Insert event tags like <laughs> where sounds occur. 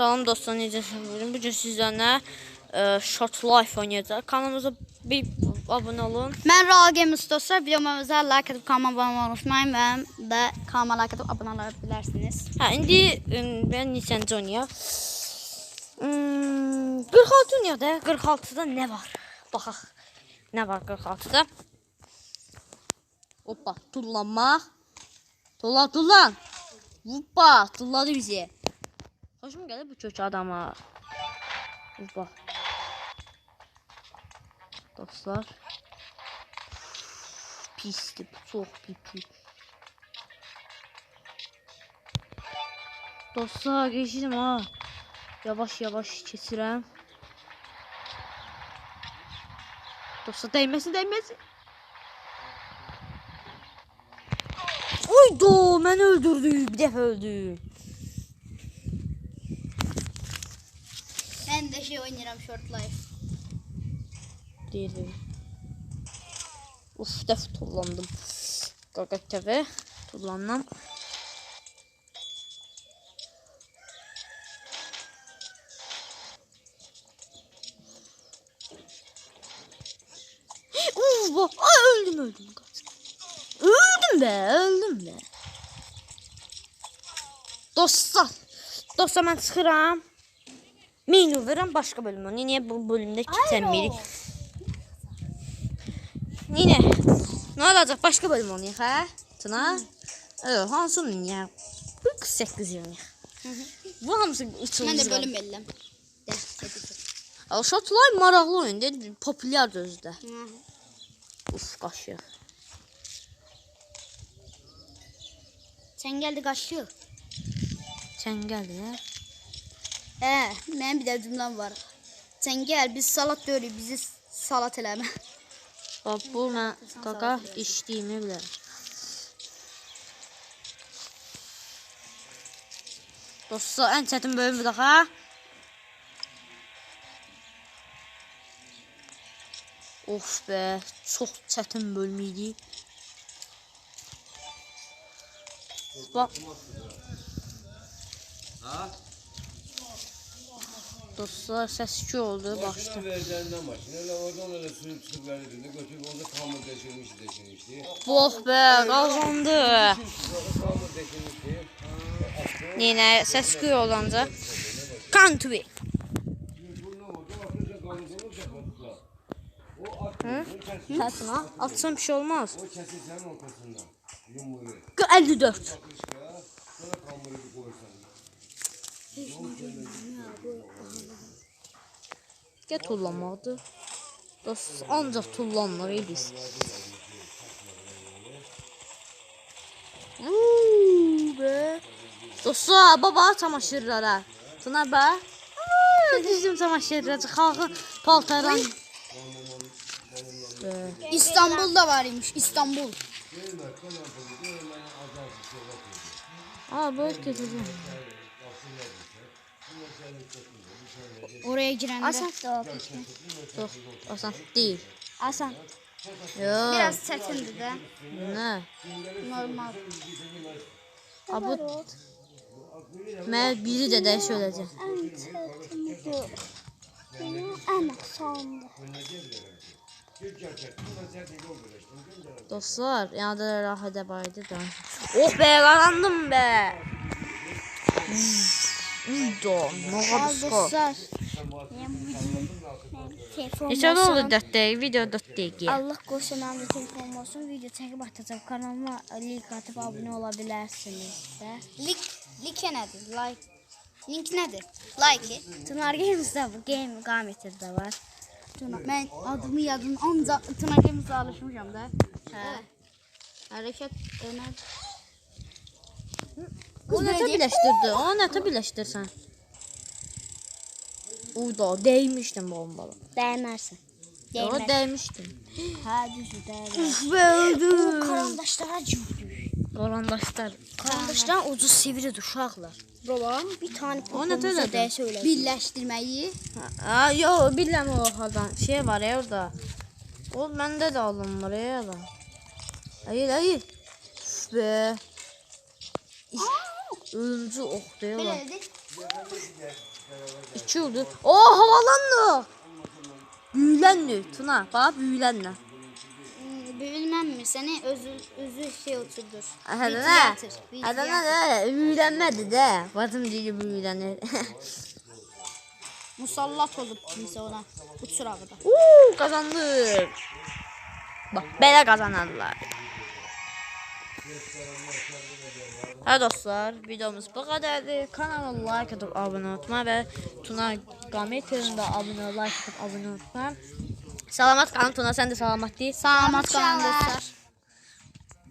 Salam dostlar, necəsiniz? Bugün bugün sizlərlə e, Short Life oynayacağıq. Kanalımıza bir abunə olun. Mən Games dostlar videomuza like edib kanalıma abunə olmayı unutmayın və də kanalıma like edib abunə ola bilərsiniz. Hə, indi e, mən neçənci oynayaq? Hmm, 46 oynayaq da. 46-da nə var? Baxaq. Nə var 46-da? Hoppa, tullanmaq. Tullan, tullan. Hoppa, tulladı bizi. Xoşum gəlir bu kök adama. Hoppa. Dostlar. Pisdir, bu çox pisdir. Dostlar geçtim ha. Yavaş yavaş keçirəm. Dostlar değməsin, değməsin. Uydu, mən öldürdü, bir dəfə öldü. Mən də şey oynayıram Short Life. Deyirdim. Uf, dəf tullandım. Qaqaq təvə, tullandım. Uf, öldüm, öldüm. Öldüm be, öldüm be. Dostlar, dostlar mən çıxıram. Menü verirəm başqa bölümə. Niyə bu bölümdə keçənmirik? Yine ne olacak başka bölüm oynayaq hə? Tına? Evet, hansı oynayaq? 48 oynayaq. Bu hamısı Mən üçüncü. də bölüm. Də, gedir. Shotline maraqlı oyundur, populyar özdə. Uf, qaşı. Sən gəldi qaçıyor. Çəngəl ya. Hə, mənim bir də cümləm var. Sən gəl, biz salat döyürük, bizi salat eləmə. Bax bu mən qaqa içdiyimi bilərəm. Dostlar, ən çətin bölüm bu daha. Of be, çox çətin bölüm idi. Bax. Dostlar, səs-küy oldu, başda. Başını vereceğinden başını öyle oradan öyle sürüp sürüp verdiğinde götürüp orada kamur deşilmiş deşilmişti. Oh be, qazandı. Orada kamur deşilmişti. Yine səs-küy olunca. Country. Bu ne oldu? Atınca kamurunu kapattılar. O at, o kesi, Səsina atsam bir şey olmaz. o kesi senin ortasından. Yumruğu. 54. Kışka, sonra kamuru bir tullanmaqdır. Dost, ancaq tullanmırıq biz. Uuu be. Dostlar, baba çamaşırlara. Bax. Aa, Düzdüm çamaşırlara. Xalqın paltarlarını. Be. İstanbul'da var imiş, İstanbul. Aa, bu getirdim. Oraya girəndə. Asan. Çox asan deyil. Asan. Yox. Biraz çətindir də. Nə? Normal. Ha bu Mən biri də dəş öləcək. Ən asandır. Dostlar, yanında da rahat ebaydı da. Oh be, kazandım be. Uydu, skor. Neçə oldu 4 dəqiqə, video 4 dəqiqə. Allah mənim də telefonum olsun. Video çəkib atacağam. Kanalıma link atıb abunə ola bilərsiniz. Link link nədir? Like. Link nədir? Like. Tunar Games'da bu game qametirdə var. Tunar mən adımı yadım ancaq Tunar alışmışam da. Hə. Hərəkət eləmək. O nətə birləşdirdi? O nətə birləşdirsən? Uydu, dəymişdim bombalı. Dəymərsən. O dəymişdim. Hə, düzdür, dəymər. Uf be, öldüm. Karandaşlara cürdük. Qarandaşlar. Karandaşların ucu sivridir uşaqlar. Babam bir tane tələdir? deyə söylədi. Birləşdirməyi. Ha, yo, bilmem o haldan. Şey var ya orada. O məndə də alınmır ya da. Hayır, hayır. Uf be. Ölümcü ox deyirlər. Belədir. 2 oldu. O havalandı. Büyülenli. Tuna bak büyülenli. Bilmem mi? Seni özü, özü şey oturdur. Hadi vidyatır. ne? Büyülenmedi de. Batım değil büyülenir. <laughs> Musallat olup kimse ona uçur havada. Uuu kazandık. Bak belə kazanarlar. Hə dostlar, videomuz bu qədərdir. Kanala like atıb abunə olma və Tuna Qameterin də abunə like atıb abunə olma. Salamat qalın Tuna, sən də salamat deyil. Salamat qalın dostlar.